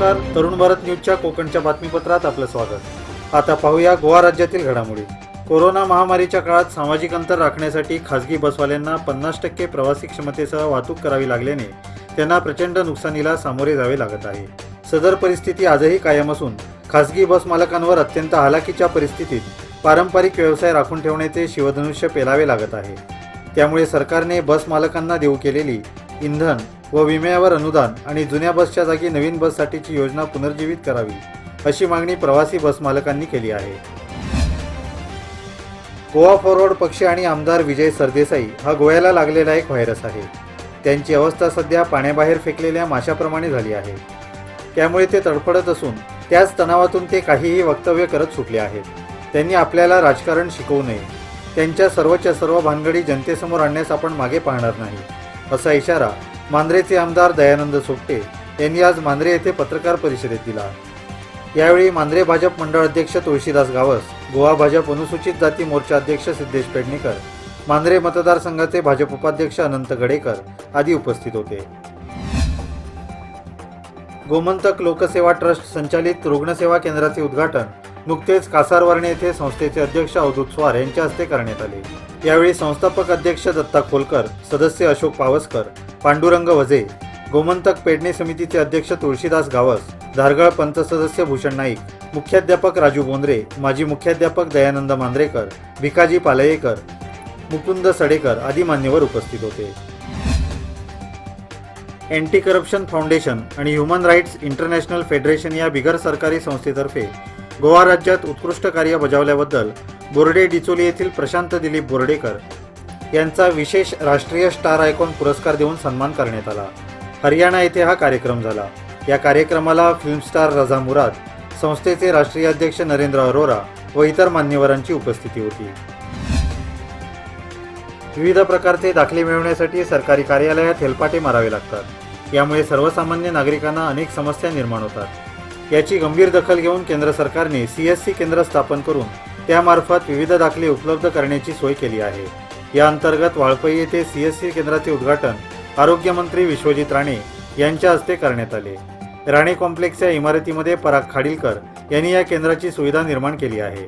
नमस्कार. तरुण भारत न्यूजच्या कोकणच्या बातमीपत्रात आपलं स्वागत. आता पाहूया गोवा राज्यातील घडामोडी. कोरोना महामारीच्या काळात सामाजिक अंतर राखण्यासाठी खासगी बसवाल्यांना पन्नास टक्के प्रवासी क्षमतेसह वाहतूक करावी लागल्याने त्यांना प्रचंड नुकसानीला सामोरे जावे लागत आहे. सदर परिस्थिती आजही कायम असून खासगी बस मालकांवर अत्यंत हालाकीच्या परिस्थितीत पारंपरिक व्यवसाय राखून ठेवण्याचे शिवधनुष्य पेलावे लागत आहे. त्यामुळे सरकारने बस मालकांना देऊ केलेली इंधन व विम्यावर अनुदान आणि जुन्या बसच्या जागी नवीन बससाठीची योजना पुनर्जीवित करावी अशी मागणी प्रवासी बस मालकांनी केली आहे. गोवा फॉरवर्ड पक्ष आणि आमदार विजय सरदेसाई हा गोव्याला लागलेला एक व्हायरस आहे. त्यांची अवस्था सध्या पाण्याबाहेर फेकलेल्या माशाप्रमाणे झाली आहे. त्यामुळे ते तडफडत असून त्याच तणावातून ते काहीही वक्तव्य करत सुटले आहेत. त्यांनी आपल्याला राजकारण शिकवू नये. त्यांच्या सर्वच्या सर्व भानगडी जनतेसमोर आणण्यास आपण मागे पाहणार नाही असा इशारा मांद्रेचे आमदार दयानंद सोपटे यांनी आज मांद्रे येथे पत्रकार परिषदेत दिला. यावेळी मांद्रे भाजप मंडळ अध्यक्ष तुळशीदास गावस गोवा भाजप अनुसूचित जाती मोर्चा अध्यक्ष सिद्धेश पेडणेकर मांद्रे मतदारसंघाचे भाजप उपाध्यक्ष अनंत गडेकर आदी उपस्थित होते. गोमंतक लोकसेवा ट्रस्ट संचालित रुग्णसेवा केंद्राचे उद्घाटन नुकतेच कासारवर्णे येथे संस्थेचे अध्यक्ष अवधूत स्वार यांच्या हस्ते करण्यात आले. यावेळी संस्थापक अध्यक्ष दत्ता खोलकर सदस्य अशोक पावसकर पांडुरंग वझे गोमंतक पेडणे समितीचे अध्यक्ष तुळशीदास गावस धारगळ पंच सदस्य भूषण नाईक मुख्याध्यापक राजू बोंद्रे माजी मुख्याध्यापक दयानंद मांद्रेकर भिकाजी पालयेकर मुकुंद सडेकर आदी मान्यवर उपस्थित होते. अँटी करप्शन फाउंडेशन आणि ह्युमन राईट्स इंटरनॅशनल फेडरेशन या बिगर सरकारी संस्थेतर्फे गोवा राज्यात उत्कृष्ट कार्य बजावल्याबद्दल बोर्डे डिचोली येथील प्रशांत दिलीप बोर्डेकर यांचा विशेष राष्ट्रीय स्टार आयकॉन पुरस्कार देऊन सन्मान करण्यात आला. हरियाणा येथे हा कार्यक्रम झाला. या कार्यक्रमाला फिल्मस्टार रझा मुराद संस्थेचे राष्ट्रीय अध्यक्ष नरेंद्र अरोरा व इतर मान्यवरांची उपस्थिती होती. विविध प्रकारचे दाखले मिळवण्यासाठी सरकारी कार्यालयात हेलपाटे मारावे लागतात. यामुळे सर्वसामान्य नागरिकांना अनेक समस्या निर्माण होतात. याची गंभीर दखल घेऊन केंद्र सरकारने सी एस सी केंद्र स्थापन करून त्यामार्फत विविध दाखले उपलब्ध करण्याची सोय केली आहे. या अंतर्गत वाळपई येथे सी एस सी केंद्राचे उद्घाटन आरोग्यमंत्री विश्वजित राणे यांच्या हस्ते करण्यात आले. राणे कॉम्प्लेक्स या इमारतीमध्ये पराग खाडीलकर यांनी या केंद्राची सुविधा निर्माण केली आहे.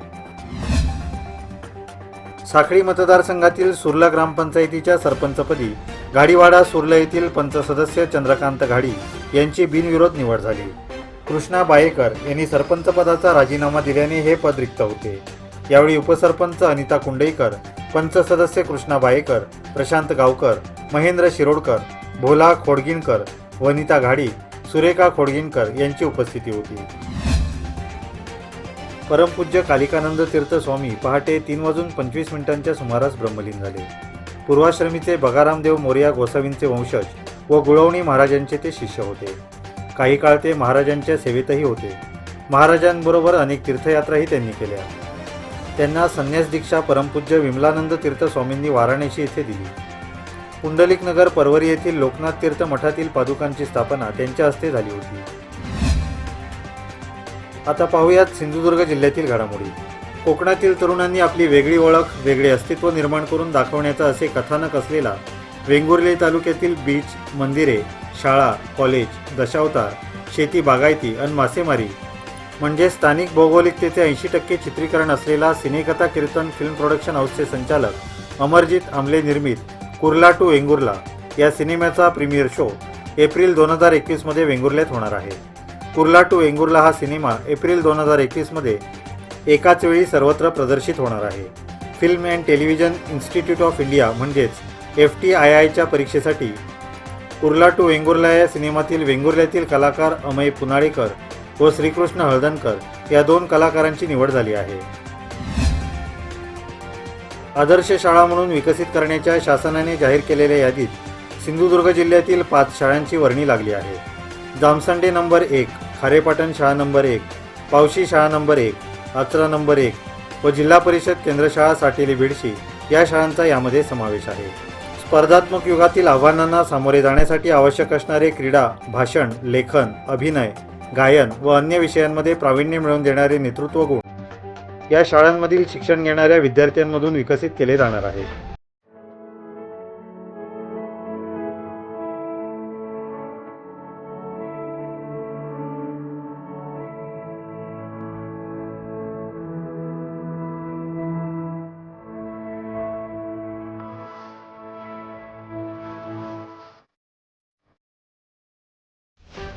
साखळी मतदारसंघातील सुर्ला ग्रामपंचायतीच्या सरपंचपदी गाडीवाडा सुर्ला येथील पंच सदस्य चंद्रकांत घाडी यांची बिनविरोध निवड झाली. कृष्णा बायेकर यांनी सरपंचपदाचा राजीनामा दिल्याने हे पद रिक्त होते. यावेळी उपसरपंच अनिता कुंडईकर पंच सदस्य कृष्णा बायेकर प्रशांत गावकर महेंद्र शिरोडकर भोला खोडगिनकर वनिता घाडी सुरेखा खोडगिनकर यांची उपस्थिती होती. परमपूज्य कालिकानंद तीर्थ स्वामी पहाटे तीन वाजून पंचवीस मिनिटांच्या सुमारास ब्रह्मलीन झाले. पूर्वाश्रमीचे बगारामदेव मोर्या गोसावींचे वंशज व गुळवणी महाराजांचे ते शिष्य होते. काही काळ ते महाराजांच्या सेवेतही होते. महाराजांबरोबर अनेक तीर्थयात्राही त्यांनी केल्या. त्यांना संन्यास दीक्षा परमपूज्य विमलानंद तीर्थ स्वामींनी वाराणसी येथे दिली. पुंडलिक नगर परवरी येथील लोकनाथ तीर्थ मठातील पादुकांची स्थापना त्यांच्या हस्ते झाली होती. आता पाहूयात सिंधुदुर्ग जिल्ह्यातील घडामोडी. कोकणातील तरुणांनी आपली वेगळी ओळख वेगळे अस्तित्व निर्माण करून दाखवण्याचा असे कथानक असलेला वेंगुर्ले तालुक्यातील बीच मंदिरे शाळा कॉलेज दशावतार शेती बागायती आणि मासेमारी म्हणजे स्थानिक भौगोलिकतेचे ऐंशी टक्के चित्रीकरण असलेला सिनेकथा कीर्तन फिल्म प्रोडक्शन हाऊसचे संचालक अमरजित आमले निर्मित कुर्ला टू वेंगुर्ला या सिनेमाचा प्रीमियर शो एप्रिल दोन हजार एकवीसमध्ये वेंगुर्ल्यात होणार आहे. कुर्ला टू वेंगुर्ला हा सिनेमा एप्रिल दोन हजार एकवीसमध्ये एकाच वेळी सर्वत्र प्रदर्शित होणार आहे. Film and television institute of India म्हणजेच एफ टी आय आयच्या परीक्षेसाठी कुर्ला टू वेंगुर्ला या सिनेमातील वेंगुर्ल्यातील कलाकार अमय पुनाळेकर व श्रीकृष्ण हळदणकर या दोन कलाकारांची निवड झाली आहे. आदर्श शाळा म्हणून विकसित करण्याच्या शासनाने जाहीर केलेल्या यादीत सिंधुदुर्ग जिल्ह्यातील पाच शाळांची वर्णी लागली आहे. जामसंडे नंबर एक खारेपाटण शाळा नंबर एक पावशी शाळा नंबर एक आचरा नंबर एक व जिल्हा परिषद केंद्रशाळा साठेली भिडशी या शाळांचा यामध्ये समावेश आहे. स्पर्धात्मक युगातील आव्हानांना सामोरे जाण्यासाठी आवश्यक असणारे क्रीडा भाषण लेखन अभिनय गायन व अन्य विषयांमध्ये प्रावीण्य मिळवून देणारे नेतृत्व गुण. या शाळांमधील शिक्षण घेणाऱ्या विद्यार्थ्यांमधून विकसित केले जाणार आहे.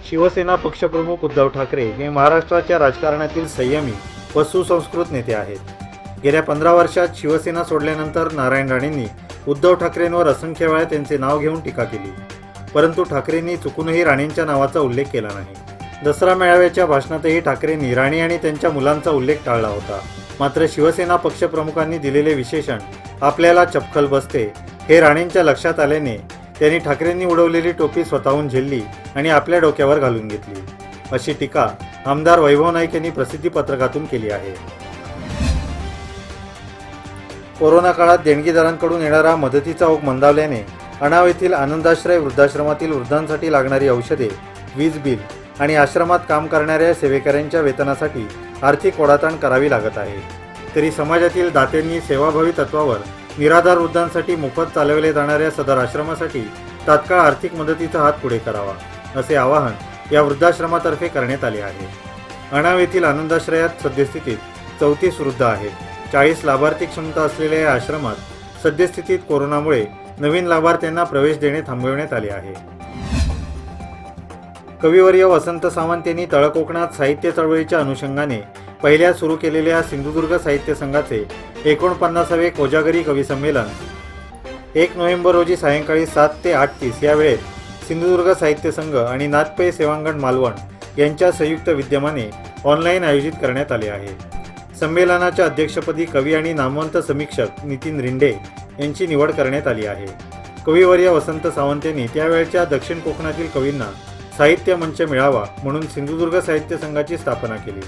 शिवसेना पक्षप्रमुख उद्धव ठाकरे हे महाराष्ट्राच्या राजकारणातील संयमी व सुसंस्कृत नेते आहेत. गेल्या पंधरा वर्षात शिवसेना सोडल्यानंतर नारायण राणेंनी उद्धव ठाकरेंवर असंख्य वेळा त्यांचे नाव घेऊन टीका केली. परंतु ठाकरेंनी चुकूनही राणेंच्या नावाचा उल्लेख केला नाही. दसरा मेळाव्याच्या भाषणातही ठाकरेंनी राणे आणि त्यांच्या मुलांचा उल्लेख टाळला होता. मात्र शिवसेना पक्षप्रमुखांनी दिलेले विशेषण आपल्याला चपखल बसते हे राणेंच्या लक्षात आल्याने त्यांनी ठाकरेंनी उडवलेली टोपी स्वतःहून झेलली आणि आपल्या डोक्यावर घालून घेतली. अशी टीका आमदार वैभव नाईक यांनी प्रसिद्धी पत्रकातून केली आहे. कोरोना काळात देणगीदारांकडून येणारा मदतीचा ओघ मंदावल्याने अणाव येथील आनंदाश्रय वृद्धाश्रमातील वृद्धांसाठी लागणारी औषधे वीज बिल आणि आश्रमात काम करणाऱ्या सेवेकऱ्यांच्या वेतनासाठी आर्थिक ओढाताण करावी लागत आहे. तरी समाजातील दात्यांनी सेवाभावी तत्वावर निराधार वृद्धांसाठी मोफत चालवल्या जाणाऱ्या सदर आश्रमासाठी तात्काळ आर्थिक मदतीचा हात पुढे करावा असे आवाहन या वृद्धाश्रमातर्फे करण्यात आले आहे. अणाव येथील आनंदाश्रयात सद्यस्थितीत चौतीस वृद्ध आहेत. चाळीस लाभार्थी क्षमता असलेल्या या आश्रमात सद्यस्थितीत कोरोनामुळे नवीन लाभार्थ्यांना प्रवेश देणे थांबविण्यात आले आहे. कविवर्य वसंत सावंत यांनी तळकोकणात साहित्य चळवळीच्या अनुषंगाने पहिल्या सुरू केलेल्या सिंधुदुर्ग साहित्य संघाचे एकोणपन्नासावे कोजागरी कवी संमेलन. एक नोव्हेंबर रोजी सायंकाळी सात ते आठ तीस या वेळेत सिंधुदुर्ग साहित्य संघ आणि नाथपे सेवांगण मालवण यांच्या संयुक्त विद्यमाने ऑनलाईन आयोजित करण्यात आले आहे. संमेलनाच्या अध्यक्षपदी कवी आणि नामवंत समीक्षक नितीन रिंडे यांची निवड करण्यात आली आहे. कविवर्य वसंत सावंत यांनी त्यावेळच्या दक्षिण कोकणातील कवींना साहित्य मंच मिळावा म्हणून सिंधुदुर्ग साहित्य संघाची स्थापना केली.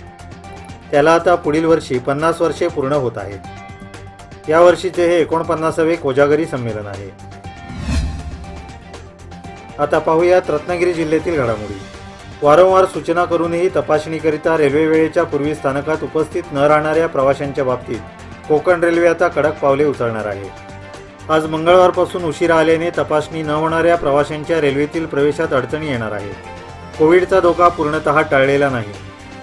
त्याला आता पुढील वर्षी पन्नास वर्षे पूर्ण होत आहेत. या वर्षीचे हे एकोणपन्नासावे कोजागरी संमेलन आहे. आता पाहूयात रत्नागिरी जिल्ह्यातील घडामोडी. वारंवार सूचना करूनही तपासणीकरिता रेल्वे वेळेच्या पूर्वी स्थानकात उपस्थित न राहणाऱ्या प्रवाशांच्या बाबतीत कोकण रेल्वे आता कडक पावले उचलणार आहे. आज मंगळवारपासून उशिरा आल्याने तपासणी न होणाऱ्या प्रवाशांच्या रेल्वेतील प्रवेशात अडचणी येणार आहेत. कोविडचा धोका पूर्णतः टाळलेला नाही.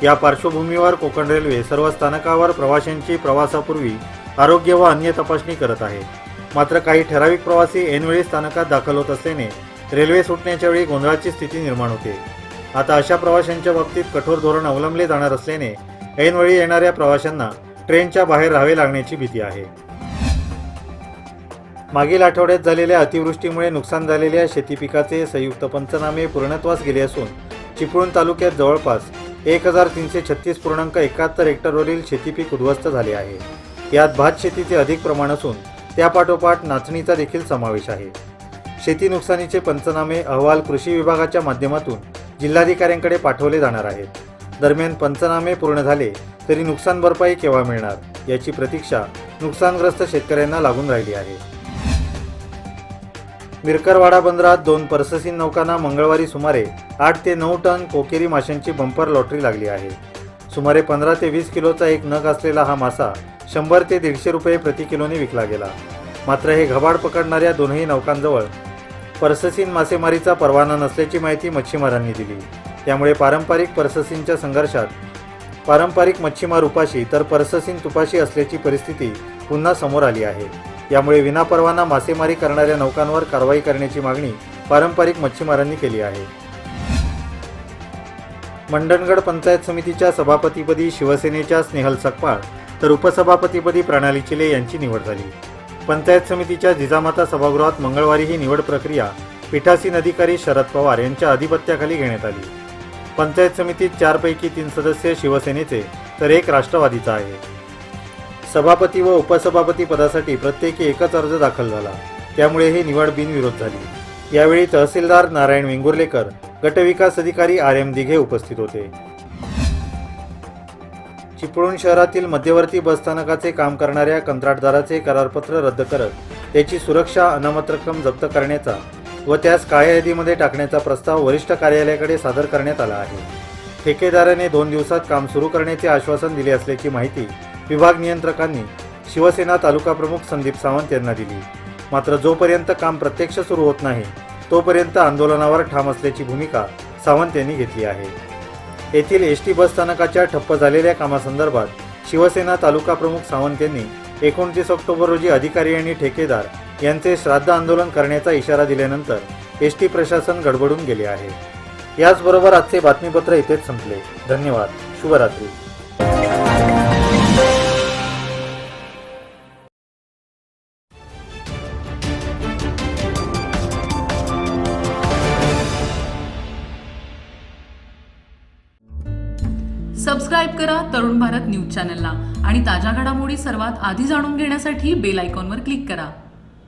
या पार्श्वभूमीवर कोकण रेल्वे सर्व स्थानकावर प्रवाशांची प्रवासापूर्वी आरोग्य व अन्य तपासणी करत आहे. मात्र काही ठराविक प्रवासी ऐनवेळी स्थानकात दाखल होत असल्याने रेल्वे सुटण्याच्या वेळी गोंधळाची स्थिती निर्माण होते. आता अशा प्रवाशांच्या बाबतीत कठोर धोरण अवलंबले जाणार असल्याने ऐनवेळी येणाऱ्या प्रवाशांना ट्रेनच्या बाहेर राहावे लागण्याची भीती आहे. मागील आठवड्यात झालेल्या अतिवृष्टीमुळे नुकसान झालेल्या शेती पिकाचे संयुक्त पंचनामे पूर्णत्वास गेले असून चिपळूण तालुक्यात जवळपास एक हजार तीनशे छत्तीस पूर्णांक एकाहत्तर हेक्टरवरील शेतीपीक उद्ध्वस्त झाले आहे. यात भात शेतीचे अधिक प्रमाण असून त्यापाठोपाठ नाचणीचा देखील समावेश आहे. शेती नुकसानीचे पंचनामे अहवाल कृषी विभागाच्या माध्यमातून जिल्हाधिकाऱ्यांकडे पाठवले जाणार आहेत. दरम्यान पंचनामे पूर्ण झाले तरी नुकसान भरपाई केव्हा मिळणार याची प्रतीक्षा नुकसानग्रस्त शेतकऱ्यांना लागून राहिली आहे. मिरकरवाडा बंदरात दोन परससीन नौकांना मंगळवारी सुमारे आठ ते नऊ टन कोकेरी माशांची बंपर लॉटरी लागली आहे. सुमारे पंधरा ते वीस किलोचा एक नग असलेला हा मासा शंभर ते दीडशे रुपये प्रति किलोने विकला गेला. मात्र हे घबाड पकडणाऱ्या दोनही नौकांजवळ परससीन मासेमारीचा परवाना नसल्याची माहिती मच्छीमारांनी दिली. त्यामुळे पारंपरिक परससीनच्या संघर्षात पारंपरिक मच्छीमार उपाशी तर परससीन तुपाशी असल्याची परिस्थिती पुन्हा समोर आली आहे. यामुळे विनापरवाना मासेमारी करणाऱ्या नौकांवर कारवाई करण्याची मागणी पारंपरिक मच्छीमारांनी केली आहे. मंडणगड पंचायत समितीच्या सभापतीपदी शिवसेनेच्या स्नेहल सकपाळ तर उपसभापतीपदी प्रणाली चिले यांची निवड झाली. पंचायत समितीच्या जिजामाता सभागृहात मंगळवारी ही निवड प्रक्रिया पीठासीन अधिकारी शरद पवार यांच्या अधिपत्याखाली घेण्यात आली. पंचायत समितीत चारपैकी तीन सदस्य शिवसेनेचे तर एक राष्ट्रवादीचा आहे. सभापती व उपसभापती पदासाठी प्रत्येकी एकच अर्ज दाखल झाला. त्यामुळे ही निवड बिनविरोध झाली. यावेळी तहसीलदार नारायण वेंगुर्लेकर गटविकास अधिकारी आर एम दिघे उपस्थित होते. चिपळूण शहरातील मध्यवर्ती बसस्थानकाचे काम करणाऱ्या कंत्राटदाराचे करारपत्र रद्द करत त्याची सुरक्षा अनामत रक्कम जप्त करण्याचा व त्यास काळ्या यादीमध्ये टाकण्याचा प्रस्ताव वरिष्ठ कार्यालयाकडे सादर करण्यात आला आहे. ठेकेदाराने दोन दिवसात काम सुरू करण्याचे आश्वासन दिले असल्याची माहिती विभाग नियंत्रकांनी शिवसेना तालुका प्रमुख संदीप सावंत यांना दिली. मात्र जोपर्यंत काम प्रत्यक्ष सुरू होत नाही तोपर्यंत आंदोलनावर ठाम असल्याची भूमिका सावंत यांनी घेतली आहे. येथील एस टी बसस्थानकाच्या ठप्प झालेल्या कामासंदर्भात शिवसेना तालुका प्रमुख सावंत यांनी एकोणतीस ऑक्टोबर रोजी अधिकारी आणि ठेकेदार यांचे श्राद्ध आंदोलन करण्याचा इशारा दिल्यानंतर एस टी प्रशासन गडबडून गेले आहे. याचबरोबर आजचे बातमीपत्र इथेच संपले. धन्यवाद. शुभरात्री. सबस्क्राईब करा तरुण भारत न्यूज चॅनलला आणि ताज्या घडामोडी सर्वात आधी जाणून घेण्यासाठी बेल आयकॉनवर क्लिक करा.